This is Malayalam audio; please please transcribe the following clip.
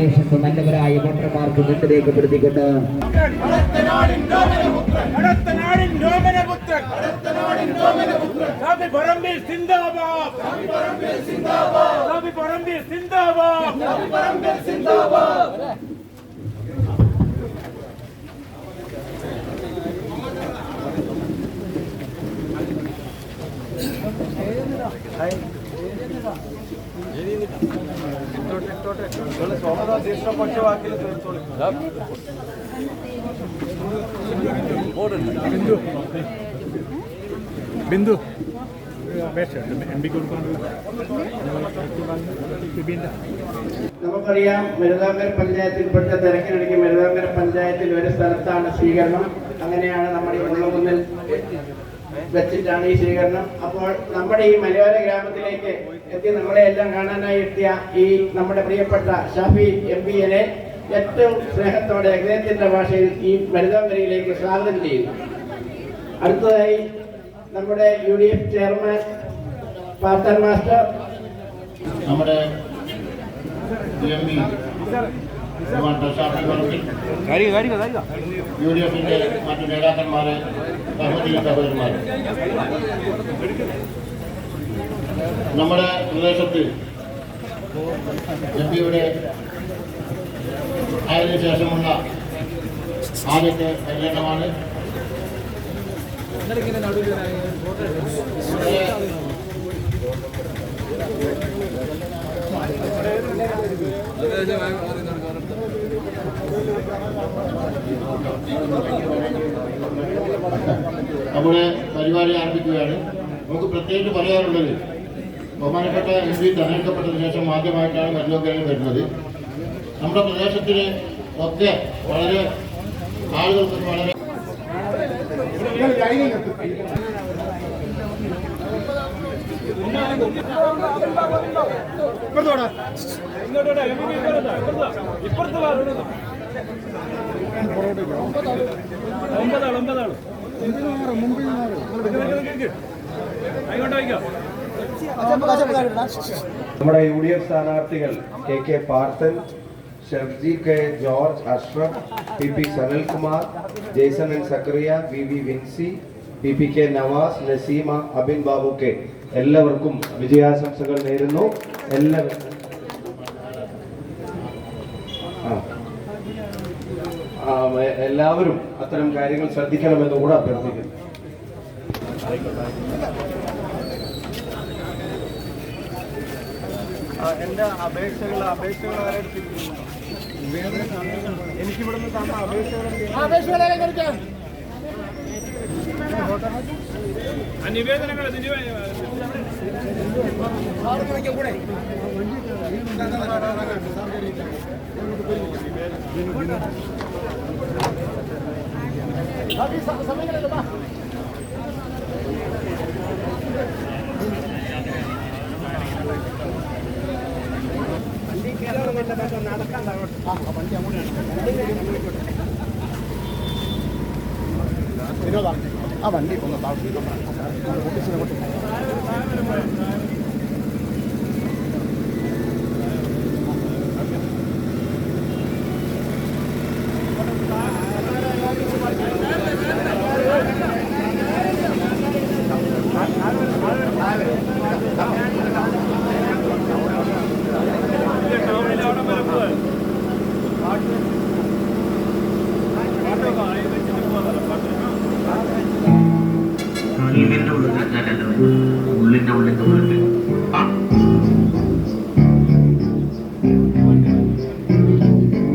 പ്രദേശത്ത് നല്ലവരായ വോട്ടർമാർക്ക് മുൻപ് രേഖപ്പെടുത്തിക്കൊണ്ട് സിന്ദാബാദ് ബിന്ദു. നമുക്കറിയാം മരുതാങ്കര പഞ്ചായത്തിൽപ്പെട്ട തിരക്കിനിടയ്ക്ക് മരുതാങ്കര പഞ്ചായത്തിൽ ഒരു സ്ഥലത്താണ് സ്വീകരണം. അങ്ങനെയാണ് നമ്മുടെ വെച്ചിട്ടാണ് ഈ സ്വീകരണം. അപ്പോൾ നമ്മുടെ ഈ മലയോര ഗ്രാമത്തിലേക്ക് എത്തി നമ്മളെ എല്ലാം കാണാനായി എത്തിയ ഈ നമ്മുടെ പ്രിയപ്പെട്ട ഷാഫി എം പിയെ ഏറ്റവും സ്നേഹത്തോടെ ഹൃദയത്തിന്റെ ഭാഷയിൽ ഈ മരുതാങ്കരയിലേക്ക് സ്വാഗതം ചെയ്യുന്നു. അടുത്തതായി നമ്മുടെ U D F chairman Pathan master. നമ്മുടെ പി. യു ഡി എഫിന്റെ മറ്റു നേതാക്കന്മാരെ സഹോദരി സഹോദരന്മാരെ നമ്മുടെ പ്രദേശത്ത് എം പിയുടെ ആയതിനു ശേഷമുള്ള ആദ്യത്തെ പര്യടനമാണ്. നമ്മുടെ പരിപാടി ആരംഭിക്കുകയാണ് നമുക്ക് പ്രത്യേകിച്ച് പറയാനുള്ളത് ബഹുമാനപ്പെട്ട എം പി തെരഞ്ഞെടുക്കപ്പെട്ടതിന് ശേഷം ആദ്യമായിട്ടാണ് മരുന്നൊക്കെയാണ് വരുന്നത് നമ്മുടെ പ്രദേശത്തിന് ഒക്കെ വളരെ ആളുകൾക്ക് വളരെ ഇപ്പുറത്ത് വാ. ഒമ്പതാൾ ഒമ്പതാൾ. നമ്മുടെ യു ഡി എഫ് സ്ഥാനാർത്ഥികൾ K K Parthan Sharji K George Ashraf P P Sanalkumar Jaison N Zacharia V V Vincy P P K Navas Naseema Abin Babu K. എല്ലാവർക്കും വിജയാശംസകൾ നേരുന്നു. എല്ലാവരും ആ. ആ, എ- എല്ലാവരും അത്തരം കാര്യങ്ങൾ ശ്രദ്ധിക്കണമെന്ന് കൂടെ അഭ്യർത്ഥിക്കുന്നു എന്റെ അപേക്ഷകൾ അപേക്ഷകൾ ആരെ എനിക്കിവിടുന്ന് തന്ന അപേക്ഷകൾ നിവേ- ആ വണ്ടി ഒന്ന് താഴ്ത്തി ഓഫീസിനെ